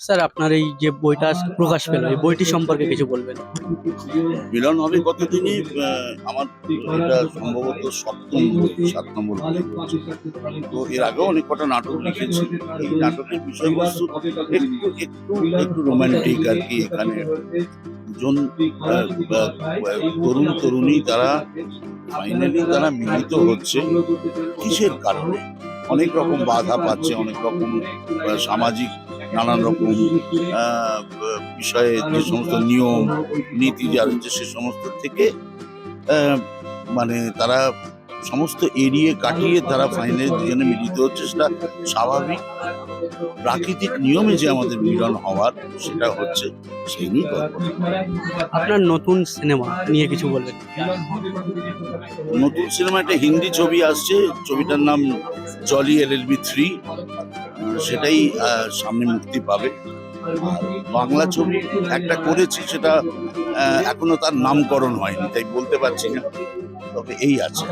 Sir আপনার এই যে বইটা প্রকাশ পেল এই বইটি সম্পর্কে কিছু বলবেন? মিলন হবে কতদিনই? আমার এটা সম্ভবত সপ্তম সাত নম্বর তো এর আগেও অনেক কটা নাটক লিখেছি। এই নাটকের বিষয়বস্তু একটু একটু একটু রোমান্টিক আর কি এখানে। আহ, তরুণ তরুণী তারা ফাইনালি তারা মিলিত হচ্ছে। কিসের কারণে? অনেক রকম বাধা পাচ্ছে অনেক রকম সামাজিক নানান রকম আহ, বিষয়ে যে সমস্ত নিয়ম নীতি যা রয়েছে সে সমস্ত থেকে আহ, মানে তারা সমস্ত এড়িয়ে কাটিয়ে তারা ফাইনালি দুজনে মিলিত হচ্ছে সেটা স্বাভাবিক। প্রাকৃতিক নিয়মে যে আমাদের মিলন হওয়ার সেটা হচ্ছে সেই নিয়ে আপনার নতুন সিনেমা নিয়ে কিছু বলবেন? নতুন সিনেমা একটা হিন্দি ছবি আসছে ছবিটার নাম Jolly L L B three সেটাই সামনে মুক্তি পাবে। বাংলা ছবি একটা করেছি, সেটা এখনও তার নামকরণ হয়নি, তাই বলতে পারছি না। তবে এই আছে।